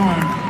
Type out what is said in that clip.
storm.